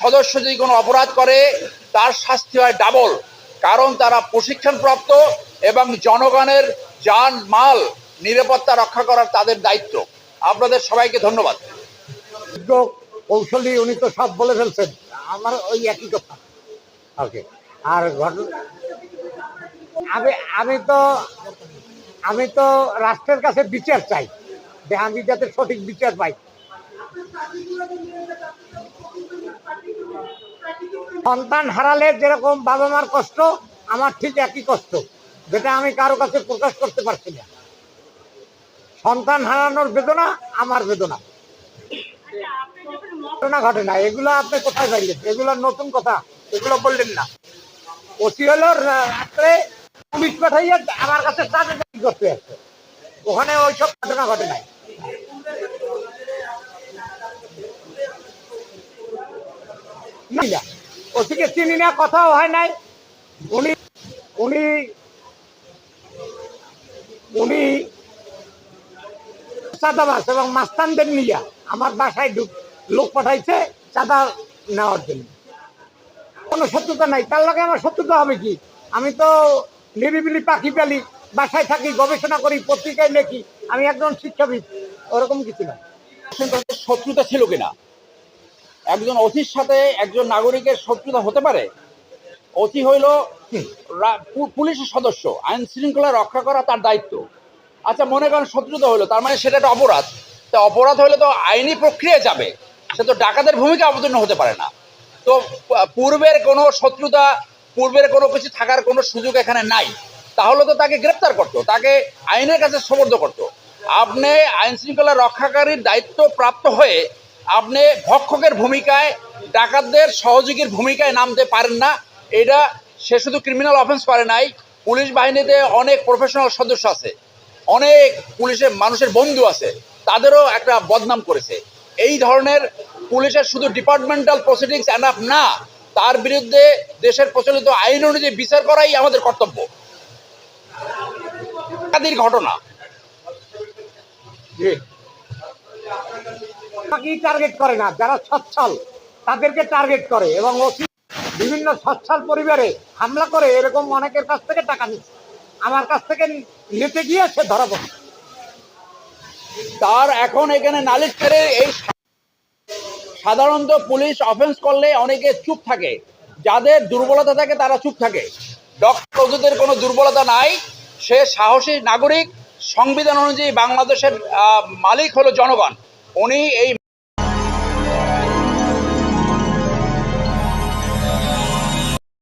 সদস্য যদি কোনো অপরাধ করে, তার শাস্তি হয় ডাবল কারণ তারা প্রশিক্ষণপ্রাপ্ত এবং জনগণের যান মাল নিরাপত্তা রক্ষা করার তাদের দায়িত্ব। আপনাদের সবাইকে ধন্যবাদ। কৌশলী উনি তো সব বলে ফেলছেন। আমার ওই একই কথা। ওকে, আর ঘটনা আমি আমি তো আমি তো রাষ্ট্রের কাছে বিচার চাই। আমি যাতে সঠিক বিচার পাই সন্তান হারালে যেরকম বাবা মার কষ্ট, আমার ঠিক একই কষ্ট, যেটা আমি কারও কাছে প্রকাশ করতে পারছি না। সন্তান হারানোর বেদনা, আমার বেদনা। ঘটনা ঘটে না, এগুলো আপনি কোথায় পাইলেন এগুলো নতুন কথা, এগুলো বললেন না। ওসি হলো রাত্রে পুলিশ পাঠাইয়া আমার কাছে তাদের করতে আসছে ওখানে ওইসব ঘটনা ঘটে নাই। না। ওসিকে চিনি না, কথাও হয় নাই। উনি উনি উনি চাঁদা মাছ এবং মাস্তানদের নিয়ে আমার বাসায় লোক পাঠাইছে চাঁদা নেওয়ার জন্য। কোনো শত্রুতা নাই। তার লগে আমার শত্রুতা হবে কি? আমি তো নিরিবিলি পাখি পেলি, বাসায় থাকি, গবেষণা করি, পত্রিকায় লেখি, আমি একজন শিক্ষাবিদ, ওরকম কিছু না। শত্রুতা ছিল কিনা? একজন অতির সাথে একজন নাগরিকের শত্রুতা হতে পারে? অতি হইল পুলিশের সদস্য। আইন শৃঙ্খলা রক্ষা করা তার দায়িত্ব। আচ্ছা মনে করেন শত্রুতা হইল তার মানে সেটা একটা অপরাধ। তা অপরাধ হলে তো আইনি প্রক্রিয়ায় যাবে সে তো ডাকাতের ভূমিকা অবতীর্ণ হতে পারে না। তো পূর্বের কোনো শত্রুতা পূর্বের কোনো কিছু থাকার কোনো সুযোগ এখানে নাই। তাহলে তো তাকে গ্রেপ্তার করতো তাকে আইনের কাছে সমর্থ করতো। আপনি আইন শৃঙ্খলা রক্ষাকারীর দায়িত্ব প্রাপ্ত হয়ে আপনি ভক্ষকের ভূমিকায়, ডাকাতদের সহযোগীর ভূমিকায় নামতে পারেন না। এটা সে শুধু ক্রিমিনাল অফেন্স করে নাই, পুলিশ বাহিনীতে অনেক প্রফেশনাল সদস্য আছে, অনেক পুলিশের মানুষের বন্ধু আছে, তাদেরও একটা বদনাম করেছে। এই ধরনের পুলিশের শুধু ডিপার্টমেন্টাল প্রসিডিংস এনাফ না, তার বিরুদ্ধে দেশের প্রচলিত আইন অনুযায়ী বিচার করাই আমাদের কর্তব্য। ঘটনা। টার্গেট করে না, যারা সচ্ছল, তাদেরকে টার্গেট করে এবং বিভিন্ন সচ্ছল পরিবারে হামলা করে এরকম অনেকের কাছ থেকে টাকা নিচ্ছে। আমার কাছ থেকে নিতে তার এখন এখানে নালিশ করে এই সাধারণত পুলিশ অফেন্স করলে অনেকে চুপ থাকে। যাদের দুর্বলতা থাকে তারা চুপ থাকে। ডক্টর কোনো দুর্বলতা নাই। সে সাহসী নাগরিক। সংবিধান অনুযায়ী বাংলাদেশের মালিক হলো জনগণ। উনি এই